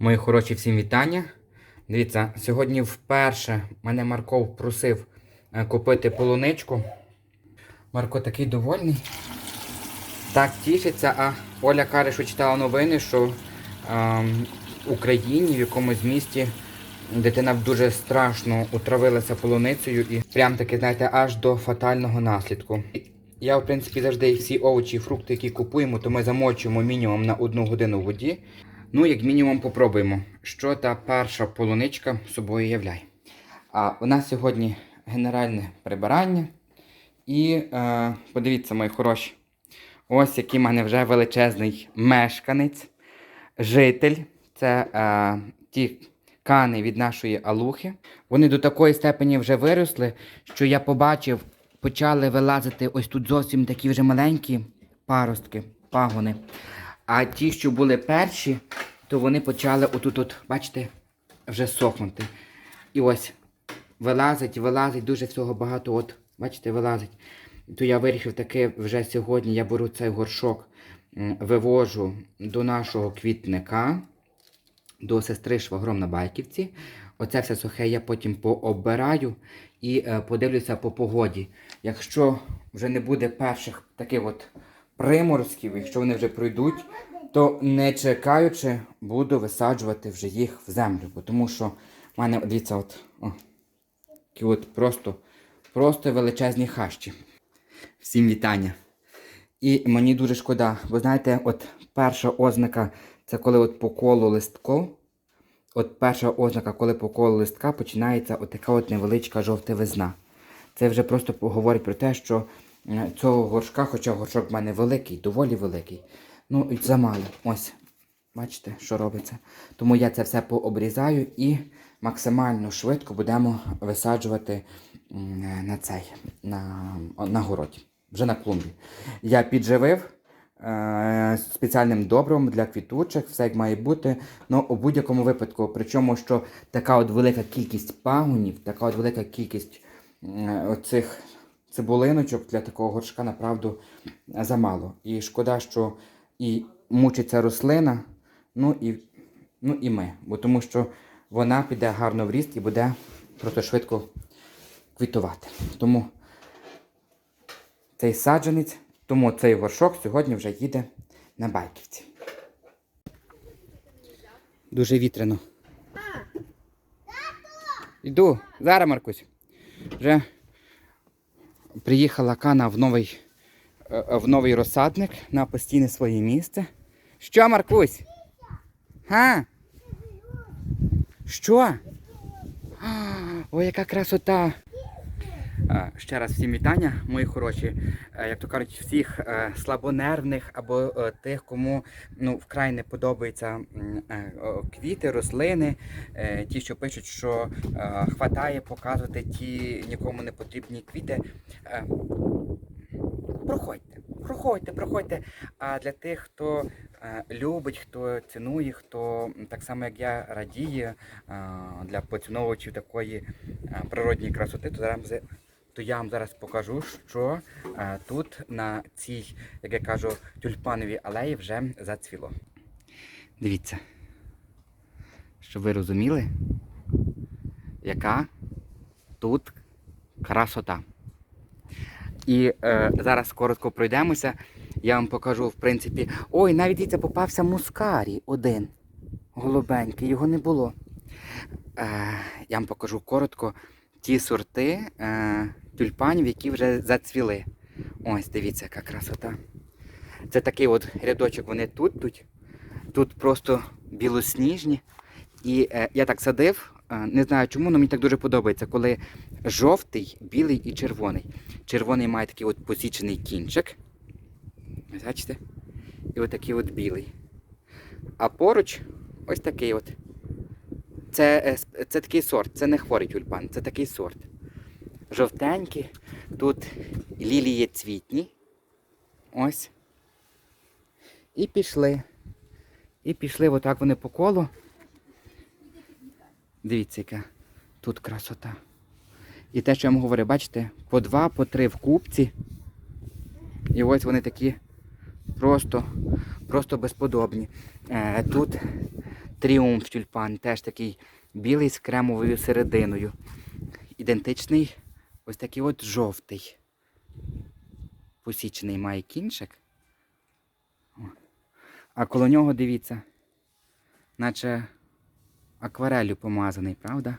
Мої хороші всім вітання. Дивіться, сьогодні вперше мене Марков просив е, купити полуничку. Марко такий довольний. Так тішиться, а Оля каже, що читала новини, що е, в Україні, в якомусь місті, дитина дуже страшно отравилася полуницею і прям таки, знаєте, аж до фатального наслідку. Я, в принципі, завжди всі овочі і фрукти, які купуємо, то ми замочуємо мінімум на одну годину в воді. Ну, як мінімум, попробуємо, що та перша полуничка собою являє. А у нас сьогодні генеральне прибирання. І е, подивіться, мої хороші, ось який в мене вже величезний мешканець, житель. Це е, ті кани від нашої алухи. Вони до такої степені вже виросли, що я побачив, почали вилазити ось тут зовсім такі вже маленькі паростки, пагони. А ті, що були перші, то вони почали отут, от, бачите, вже сохнути. І ось вилазить, вилазить, дуже всього багато, от, бачите, вилазить. То я вирішив таки вже сьогодні, я беру цей горшок, вивожу до нашого квітника, до сестри швагром на Байківці. Оце все сухе я потім пообираю і е, подивлюся по погоді. Якщо вже не буде перших таких от приморозків, якщо вони вже пройдуть, то не чекаючи, буду висаджувати вже їх в землю. Бо Тому що в мене, дивіться, от, о, такі от просто, просто величезні хащі. Всім вітання. І мені дуже шкода, бо знаєте, от перша ознака це коли от по колу листку. От перша ознака, коли по колу листка починається от така от невеличка жовтивизна. Це вже просто говорить про те, що е, цього горшка, хоча горшок в мене великий, доволі великий, ну і замало. Ось, бачите, що робиться. Тому я це все пообрізаю і максимально швидко будемо висаджувати на цей, на, на городі, вже на клумбі. Я підживив е, спеціальним добривом для квітучих, все як має бути. Ну, у будь-якому випадку, причому, що така от велика кількість пагонів, така от велика кількість е, оцих цибулиночок для такого горшка направду замало. І шкода, що і мучиться рослина, ну і, ну і ми. Бо тому що вона піде гарно в ріст і буде просто швидко квітувати. Тому цей саджанець, тому цей горшок сьогодні вже їде на байківці. Дуже вітряно. Йду, зараз, Маркусь. Вже приїхала Кана в новий, в новий розсадник на постійне своє місце. Що, Маркусь? Га? Що? Ой, яка красота! Е, Ще раз всім вітання, мої хороші. Е, Як то кажуть, всіх е, слабонервних або е, тих, кому ну, вкрай не подобаються е, квіти, рослини, е, ті, що пишуть, що е, хватає показувати ті нікому не потрібні квіти. Проходьте, проходьте. А для тих, хто е, любить, хто цінує, хто так само як я радіє е, для поціновувачів такої е, природньої красоти, то зараз то я вам зараз покажу, що тут на цій, як я кажу, тюльпановій алеї вже зацвіло. Дивіться, щоб ви розуміли, яка тут красота. І е, зараз коротко пройдемося. Я вам покажу, в принципі. Ой, навіть дивіться, попався мускарій один. Голубенький, його не було. Е, я вам покажу коротко ті сорти е, тюльпанів, які вже зацвіли. Ось, дивіться, яка красота. Це такий от рядочок, вони тут тут. Тут просто білосніжні. І е, я так садив, е, не знаю чому, але мені так дуже подобається, коли жовтий, білий і червоний. Червоний має такий от посічений кінчик. Бачите? І от такий от білий. А поруч ось такий от. Це, е, це такий сорт, це не хворий тюльпан, це такий сорт. Жовтенький. Тут лілії цвітні. Ось. І пішли. І пішли отак вони по колу. Дивіться, яка тут красота. І те, що я вам говорю, бачите, по два, по три в купці. І ось вони такі просто, просто безподобні. Е, тут Тріумф тюльпан, теж такий білий з кремовою серединою. Ідентичний ось такий от жовтий. Посічений має кінчик. А коло нього, дивіться, наче акварелью помазаний, правда?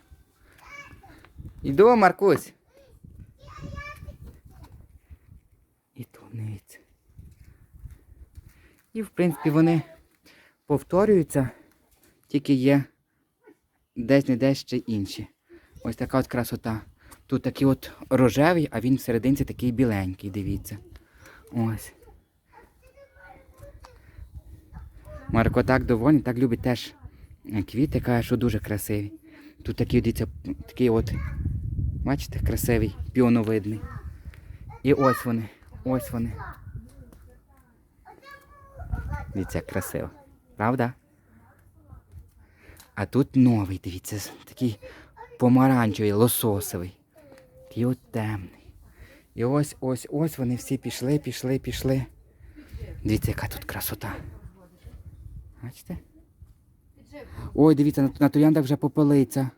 Іду, Маркусь. І тут дивіться. І, в принципі, вони повторюються, тільки є десь не десь ще інші. Ось така от красота. Тут такий от рожевий, а він всерединці такий біленький, дивіться. Ось. Марко так довольний, так любить теж квіти, каже, що дуже красиві. Тут такий, дивіться, такий от, бачите, красивий, піоновидний. І ось вони, ось вони. Дивіться, красиво. Правда? А тут новий, дивіться, такий помаранчевий, лососовий. Такий от темний. І ось, ось, ось вони всі пішли, пішли, пішли. Дивіться, яка тут красота. Бачите? Ой, дивіться, на, на трояндах вже попелиця.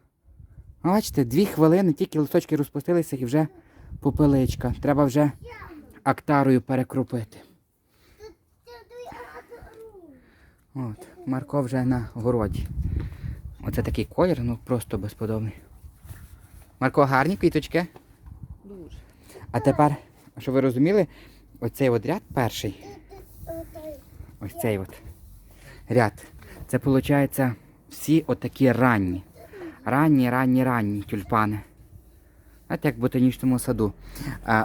Бачите, дві хвилини, тільки листочки розпустилися і вже попеличка. Треба вже актарою перекрупити. От, Марко вже на городі. Оце такий колір, ну просто безподобний. Марко, гарні квіточки. Дуже. А тепер, щоб ви розуміли, оцей от ряд перший. Ось цей от ряд. Це виходить всі отакі ранні. Ранні, ранні, ранні тюльпани. Знаєте, як в ботанічному саду.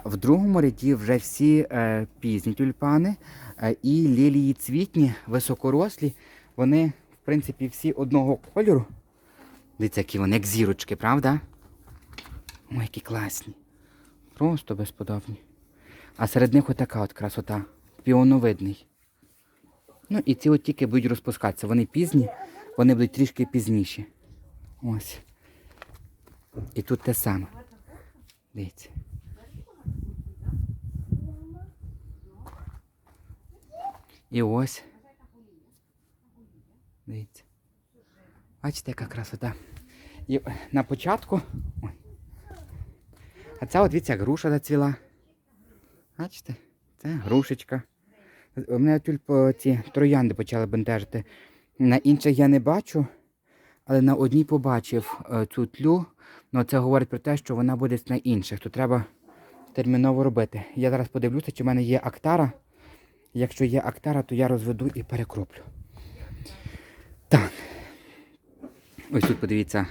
В другому ряді вже всі е, пізні тюльпани е, і лілії цвітні, високорослі. Вони, в принципі, всі одного кольору. Дивіться, які вони, як зірочки, правда? Ой, які класні. Просто безподобні. А серед них отака от красота. Піоновидний. Ну і ці от тільки будуть розпускатися. Вони пізні, вони будуть трішки пізніші. Ось. І тут те саме. Дивіться. І ось. Дивіться. Бачите, яка красота. І на початку. А ця от дивіться, груша зацвіла. Бачите? Це грушечка. У мене тільки ці троянди почали бентежити. На інших я не бачу, але на одній побачив е, цю тлю. Ну це говорить про те, що вона буде на інших, то треба терміново робити. Я зараз подивлюся, чи в мене є актара. Якщо є актара, то я розведу і перекроплю. Так. Ось тут подивіться.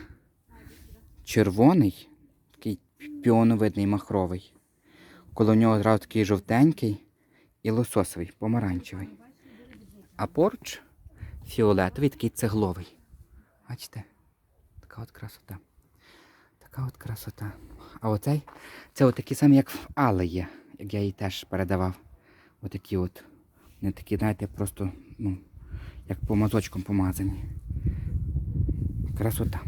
Червоний, такий піоновидний махровий. Коло нього одразу такий жовтенький і лососовий, помаранчевий. А поруч фіолетовий, такий цегловий. Бачите? Така от красота. Така от красота. А оцей, це от такі самі, як в Але є, як я їй теж передавав. Отакі от. Не такі, знаєте, просто, ну, як по мазочкам помазані. Красота.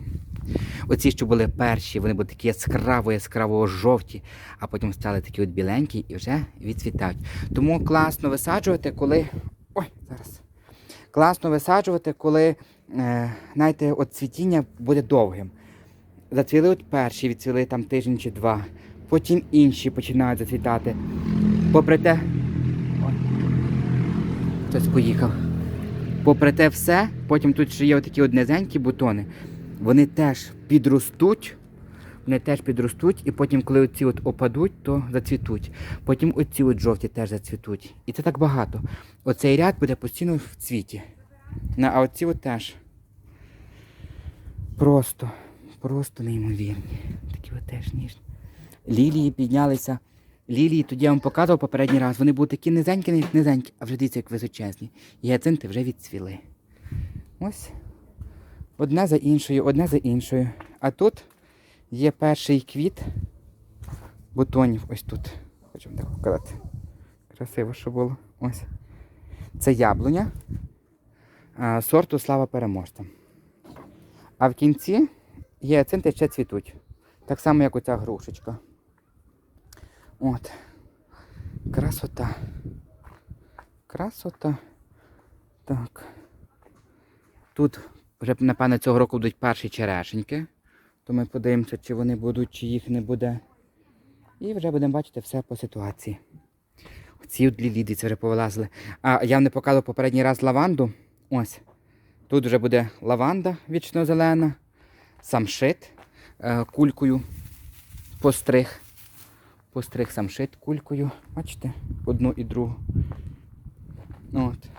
Оці, що були перші, вони були такі яскраво, яскраво жовті, а потім стали такі от біленькі і вже відцвітають. Тому класно висаджувати, коли. Ой, зараз. Класно висаджувати, коли, е, знаєте, от цвітіння буде довгим. Зацвіли от перші, відцвіли там тиждень чи два. Потім інші починають зацвітати. Попри те. Хтось поїхав. Попри те все, потім тут ще є такі от низенькі бутони. Вони теж підростуть. Вони теж підростуть, і потім, коли оці от опадуть, то зацвітуть. Потім оці от жовті теж зацвітуть. І це так багато. Оцей ряд буде постійно в цвіті. А оці от теж. Просто, просто неймовірні. Такі от теж ніжні. Лілії піднялися. Лілії, тоді я вам показував попередній раз. Вони були такі низенькі, низенькі, а вже дивіться, як височезні. І гіацинти вже відцвіли. Ось. Одне за іншою, одне за іншою. А тут є перший квіт бутонів. Ось тут. Хочу вам так показати. Красиво, що було. Ось. Це яблуня сорту Слава переможцям. А в кінці гіацинти ще цвітуть. Так само, як оця грушечка. От. Красота. Красота. Так. Тут вже, напевно, цього року будуть перші черешеньки. То ми подивимося, чи вони будуть, чи їх не буде. І вже будемо бачити все по ситуації. Ці от ліліди це вже повилазили. А я вам не показував попередній раз лаванду. Ось. Тут вже буде лаванда вічно зелена, самшит е, кулькою постриг. Постриг самшит кулькою. Бачите? Одну і другу. От.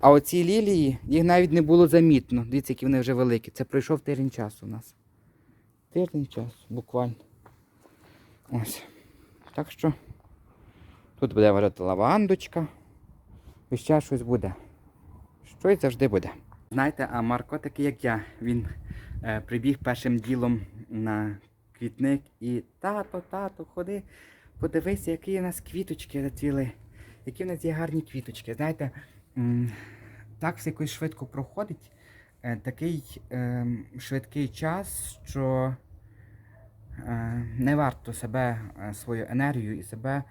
А оці лілії, їх навіть не було замітно. Дивіться, які вони вже великі. Це пройшов тиждень часу у нас. Тиждень часу, буквально. Ось. Так що тут буде варити лавандочка. І ще щось буде. Щось завжди буде. Знаєте, а Марко такий, як я, він е, прибіг першим ділом на квітник і тато, тато, ходи, подивися, які у нас квіточки зацвіли, які в нас є гарні квіточки. Знаєте, так все якось швидко проходить. Е, такий е, швидкий час, що е, не варто себе, е, свою енергію і себе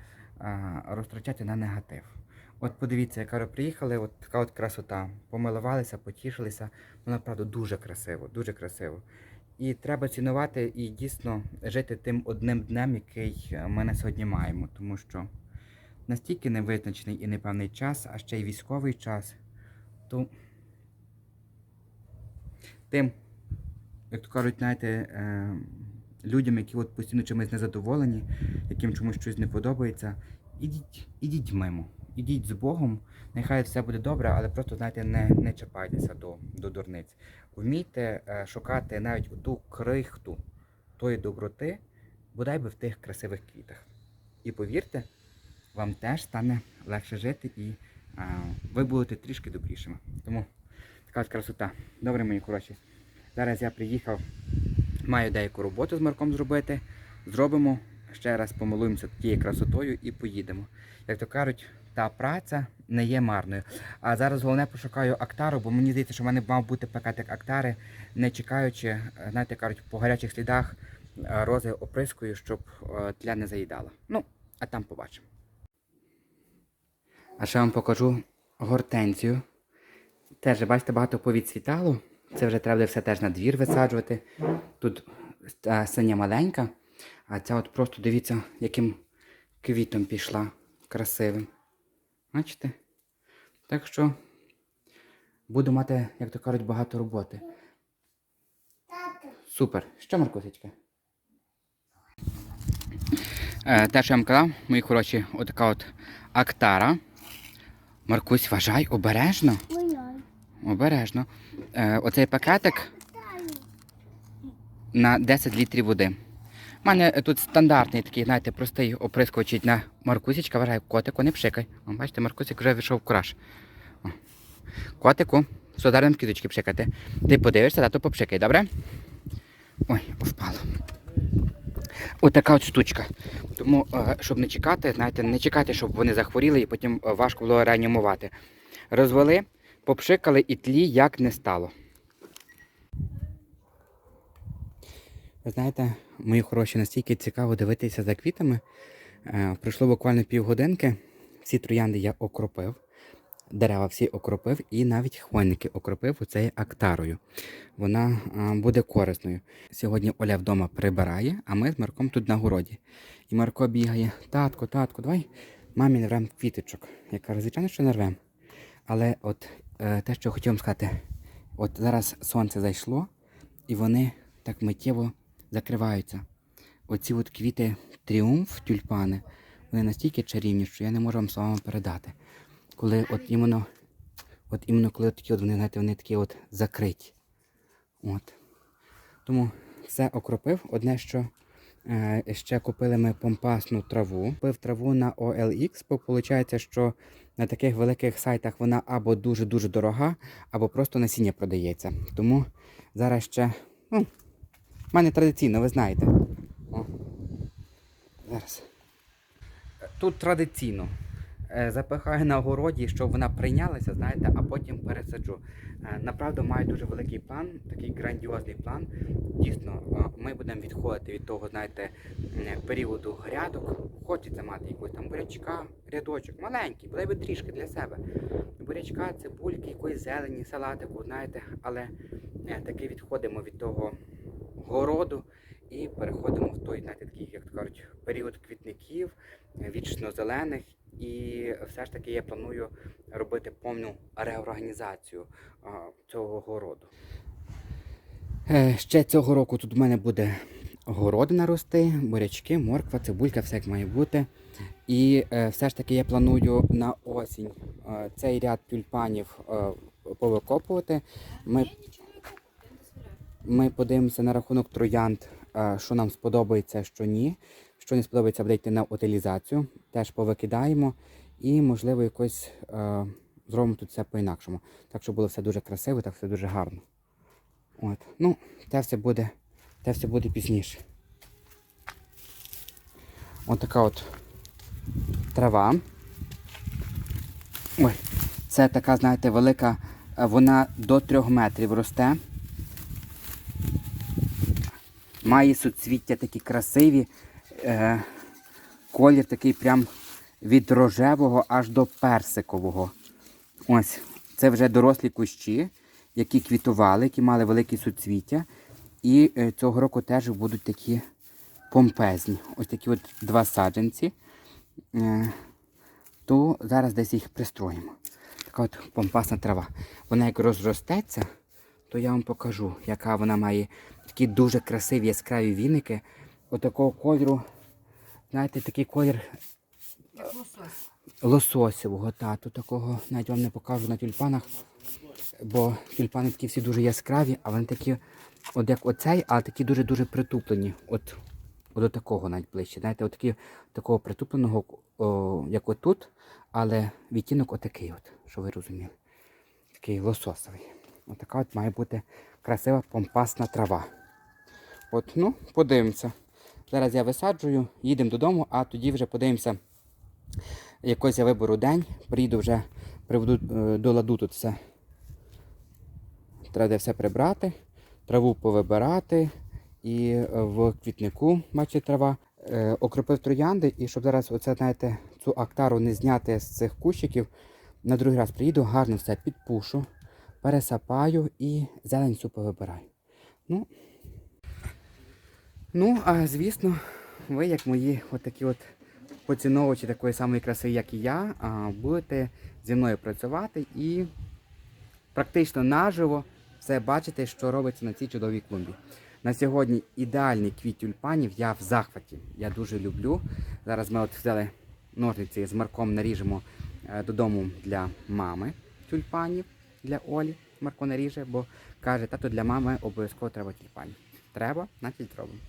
е, розтрачати на негатив. От подивіться, яка приїхали, от така от красота. Помилувалися, потішилися. Ну, направду дуже красиво, дуже красиво. І треба цінувати і дійсно жити тим одним днем, який е, ми на сьогодні маємо. Тому що настільки невизначений і непевний час, а ще й військовий час, то тим, як то кажуть, знаєте, е, людям, які от постійно чимось незадоволені, яким чомусь щось не подобається, ідіть, ідіть мимо, ідіть з Богом, нехай все буде добре, але просто, знаєте, не, не чіпайтеся до, до дурниць. Вмійте е, шукати навіть ту крихту тої доброти, бодай би в тих красивих квітах. І повірте, вам теж стане легше жити і а, ви будете трішки добрішими. Тому така от красота. Добре, мої хороші. Зараз я приїхав, маю деяку роботу з Марком зробити. Зробимо, ще раз помилуємося тією красотою і поїдемо. Як то кажуть, та праця не є марною. А зараз головне пошукаю актару, бо мені здається, що в мене мав бути пакетик актари, не чекаючи, знаєте, кажуть, по гарячих слідах е, рози оприскую, щоб е, тля не заїдала. Ну, а там побачимо. А ще вам покажу гортензію. Теж, бачите, багато повідцвітало. Це вже треба все теж на двір висаджувати. Тут синя маленька, а ця от просто дивіться, яким квітом пішла красивим. Бачите? Так що буду мати, як то кажуть, багато роботи. Супер. Що, Маркусечка? Е, те, що я вам казав, мої хороші, отака от актара. Маркусь, вважай, обережно. Обережно. Е, оцей пакетик на 10 літрів води. У мене тут стандартний такий, знаєте, простий оприскувач на Маркусічка, вважай, котику, не пшикай. О, бачите, Маркусик вже вийшов в кураж. О. Котику, зараз нам пшикати. Ти подивишся, тато попшикай, добре? Ой, впало. Отака от штучка. Тому, е, щоб не чекати, знаєте, не чекати, щоб вони захворіли і потім е, важко було реанімувати. Розвели, попшикали і тлі як не стало. Ви знаєте, мої хороші, настільки цікаво дивитися за квітами. Е, Пройшло буквально півгодинки. Всі троянди я окропив, дерева всі окропив і навіть хвойники окропив оцею актарою. Вона буде корисною. Сьогодні Оля вдома прибирає, а ми з Марком тут на городі. І Марко бігає: татко, татко, давай мамі нарвем квіточок. Я кажу, звичайно, що нарвем. Але от е, те, що хотів вам сказати, от зараз сонце зайшло, і вони так миттєво закриваються. Оці от квіти тріумф, тюльпани, вони настільки чарівні, що я не можу вам словами передати. Коли от іменно, от іменно коли от такі от вони, знаєте, вони такі от закриті. От. Тому все окропив. Одне, що е, ще купили ми помпасну траву. Купив траву на OLX, бо виходить, що на таких великих сайтах вона або дуже-дуже дорога, або просто насіння продається. Тому зараз ще. Ну, в мене традиційно, ви знаєте. О. Зараз. Тут традиційно. Е, Запихаю на городі, щоб вона прийнялася, знаєте, а потім пересаджу. Е, Направду маю дуже великий план, такий грандіозний план. Дійсно, е, ми будемо відходити від того, знаєте, періоду грядок. Хочеться мати якогось там бурячка, рядочок, маленький, бодай би трішки для себе. Бурячка, цибульки, якоїсь зелені, салатику, знаєте, але таки відходимо від того городу і переходимо в той, знаєте, такий, як то кажуть, період квітників, е, вічно-зелених. І все ж таки я планую робити повну реорганізацію цього городу. Е, ще цього року тут в мене буде городина рости, бурячки, морква, цибулька, все як має бути. І е, все ж таки я планую на осінь е, цей ряд тюльпанів повикопувати. Ми, ми подивимося на рахунок троянд, що нам сподобається, що ні. Що не сподобається, буде йти на утилізацію. Теж повикидаємо. І, можливо, якось е, зробимо тут все по-інакшому. Так, щоб було все дуже красиво, так все дуже гарно. От. Ну, те все буде, те все буде пізніше. От така от трава. Ой, це така, знаєте, велика, е, вона до 3 метрів росте. Має суцвіття такі красиві. Е, колір такий прям від рожевого аж до персикового. Ось, це вже дорослі кущі, які квітували, які мали великі суцвіття. І е, цього року теж будуть такі помпезні. Ось такі от два саджанці. Е, то зараз десь їх пристроїмо. Така от помпасна трава. Вона як розростеться, то я вам покажу, яка вона має такі дуже красиві яскраві віники. Отакого кольору. Знаєте, такий колір лосось. лососевого тату такого, навіть вам не покажу на тюльпанах, бо тюльпани такі всі дуже яскраві, а вони такі, от як оцей, а такі дуже-дуже притуплені. От, от до такого навіть ближче. Знаєте, от такі, такого притупленого, о, як отут, але відтінок отакий, от, що ви розуміли. Такий лососовий. Отака от має бути красива помпасна трава. От, ну, подивимося. Зараз я висаджую, їдемо додому, а тоді вже подивимося, якось я виберу день, приїду вже, приведу е, до ладу тут все. Треба все прибрати, траву повибирати і е, в квітнику, бачите, трава. Е, окропив троянди, і щоб зараз оце, знаєте, цю актару не зняти з цих кущиків, на другий раз приїду, гарно все підпушу, пересапаю і зелень всю повибираю. Ну, ну, а звісно, ви, як мої отакі от поціновувачі такої самої краси, як і я, будете зі мною працювати і практично наживо все бачите, що робиться на цій чудовій клумбі. На сьогодні ідеальний квіт тюльпанів, я в захваті. Я дуже люблю. Зараз ми от взяли ножниці з марком наріжемо е, додому для мами тюльпанів для Олі. Марко наріже, бо каже, тато для мами обов'язково треба тюльпанів. Треба, значить робимо.